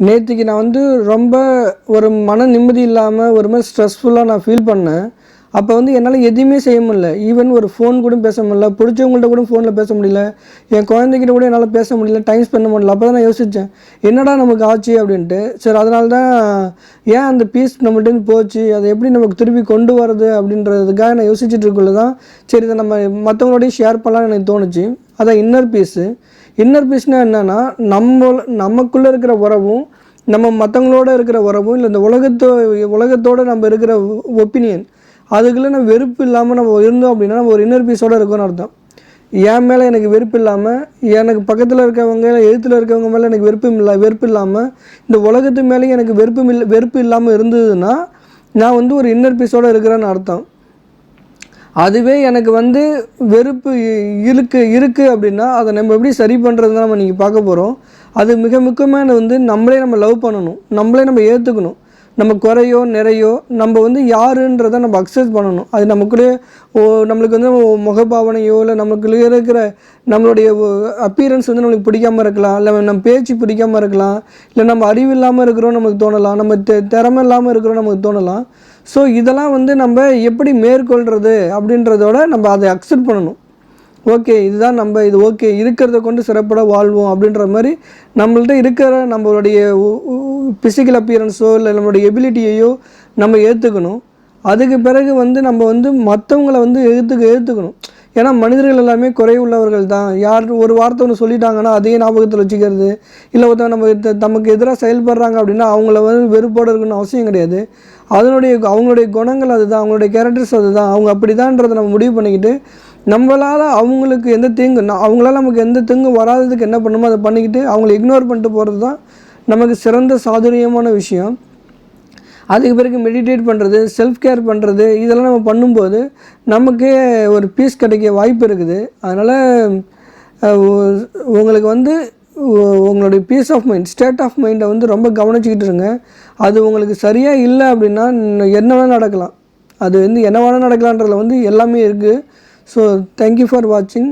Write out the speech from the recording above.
நேற்றுக்கு நான் வந்து ரொம்ப ஒரு மன நிம்மதி இல்லாமல் ஒரு மாதிரி ஸ்ட்ரெஸ்ஃபுல்லாக நான் ஃபீல் பண்ணேன். அப்போ வந்து என்னால் எதுவுமே செய்ய முடியல. ஈவன் ஒரு ஃபோன் கூட பேச முடியல. பிடிச்சவங்கள்ட்ட கூட ஃபோனில் பேச முடியல. என் குழந்தைகிட்ட கூட என்னால் பேச முடியல. டைம் ஸ்பெண்ட் முடியல. அப்போ தான் நான் யோசித்தேன் என்னடா நமக்கு ஆச்சு அப்படின்ட்டு. சரி அதனால தான் ஏன் அந்த பீஸ் நம்மள்ட்டேருந்து போச்சு? அதை எப்படி நமக்கு திருப்பி கொண்டு வரது அப்படின்றதுக்காக நான் யோசிச்சுட்டு இருக்குள்ள தான் சரி இதை நம்ம மற்றவங்களோடய ஷேர் பண்ணலாம்னு எனக்கு தோணுச்சு. அதான் இன்னர் பீஸு இன்னர் பீஸ்னால் என்னென்னா நம்ம நமக்குள்ளே இருக்கிற உறவும் நம்ம மற்றவங்களோட இருக்கிற உறவும் இல்லை இந்த உலகத்தோ உலகத்தோடு நம்ம இருக்கிற ஒப்பீனியன் அதுக்குள்ளே நம்ம வெறுப்பு இல்லாமல் நம்ம இருந்தோம் அப்படின்னா நம்ம ஒரு இன்னர் பீஸோடு இருக்கோம்னு அர்த்தம். என் மேலே எனக்கு வெறுப்பு இல்லாமல் எனக்கு பக்கத்தில் இருக்கவங்க இல்லை எழுத்தில் இருக்கவங்க மேலே எனக்கு வெறுப்பும் இல்லை வெறுப்பு இல்லாமல் இந்த உலகத்து மேலேயும் எனக்கு வெறுப்பும் இல்லை வெறுப்பு இல்லாமல் இருந்ததுன்னா நான் வந்து ஒரு இன்னர் பீஸோடு இருக்கிறேன்னு அர்த்தம். அதுவே எனக்கு வந்து வெறுப்பு இருக்கு இருக்குது அப்படின்னா அதை நம்ம எப்படி சரி பண்ணுறது நம்ம நீங்கள் பார்க்க போகிறோம் அது மிக முக்கியமான வந்து நம்மளே நம்ம லவ் பண்ணணும். நம்மளே நம்ம ஏற்றுக்கணும் நம்ம குறையோ நிறையோ நம்ம வந்து யாருன்றதை நம்ம அக்செப்ட் பண்ணணும். அது நமக்குள்ளே ஓ நம்மளுக்கு வந்து முகபாவனையோ இல்லை நமக்குள்ளே இருக்கிற நம்மளுடைய அப்பீரன்ஸ் வந்து நம்மளுக்கு பிடிக்காம இருக்கலாம். இல்லை நம்ம பேச்சு பிடிக்காம இருக்கலாம். இல்லை நம்ம அறிவு இல்லாமல் இருக்கிறோம் நமக்கு தோணலாம். நம்ம தெ திறமை இல்லாமல் இருக்கிறோம் நமக்கு தோணலாம். ஸோ இதெல்லாம் வந்து நம்ம எப்படி மேற்கொள்கிறது அப்படின்றதோட நம்ம அதை அக்செப்ட் பண்ணணும். ஓகே இதுதான் நம்ம இது ஓகே இருக்கிறத கொண்டு சிறப்பட வாழ்வோம் அப்படின்ற மாதிரி நம்மள்ட்ட இருக்கிற நம்மளுடைய ஃபிசிக்கல் அப்பியரன்ஸோ இல்லை நம்மளுடைய எபிலிட்டியையோ நம்ம ஏற்றுக்கணும் அதுக்கு பிறகு வந்து நம்ம வந்து மற்றவங்கள வந்து எழுத்துக்க ஏற்றுக்கணும் ஏன்னா மனிதர்கள் எல்லாமே குறைவுள்ளவர்கள் தான். யார் ஒரு வார்த்தை ஒன்று சொல்லிட்டாங்கன்னா அதையே ஞாபகத்தில் வச்சுக்கிறது. இல்லை ஒருத்தவங்க நம்ம நமக்கு எதிராக செயல்படுறாங்க அப்படின்னா அவங்கள வந்து வெறுப்போடு இருக்கணும்னு அவசியம் கிடையாது. அதனுடைய அவங்களுடைய குணங்கள் அதுதான் அவங்களுடைய கேரக்டர்ஸ் அதுதான். அவங்க அப்படிதான்றதை நம்ம முடிவு பண்ணிக்கிட்டு நம்மளால் அவங்களுக்கு எந்த தீங்கு அவங்களால் அவங்களால நமக்கு எந்த தீங்கும் வராததுக்கு என்ன பண்ணுமோ அதை பண்ணிக்கிட்டு அவங்கள இக்னோர் பண்ணிட்டு போகிறது தான் நமக்கு சிறந்த சாதுரியமான விஷயம். அதுக்கு பிறகு மெடிடேட் பண்ணுறது செல்ஃப் கேர் பண்ணுறது இதெல்லாம் நம்ம பண்ணும்போது நமக்கே ஒரு பீஸ் கிடைக்க வாய்ப்பு இருக்குது. அதனால் உங்களுக்கு வந்து உங்களுடைய peace of mind state of மைண்டை வந்து ரொம்ப கவனிச்சிக்கிட்டு இருங்க. அது உங்களுக்கு சரியாக இல்லை அப்படின்னா என்ன வேணால் நடக்கலாம். அது வந்து என்ன வேணால் நடக்கலான்றதுல வந்து எல்லாமே இருக்குது ஸோ தேங்க்யூ ஃபார் வாட்சிங்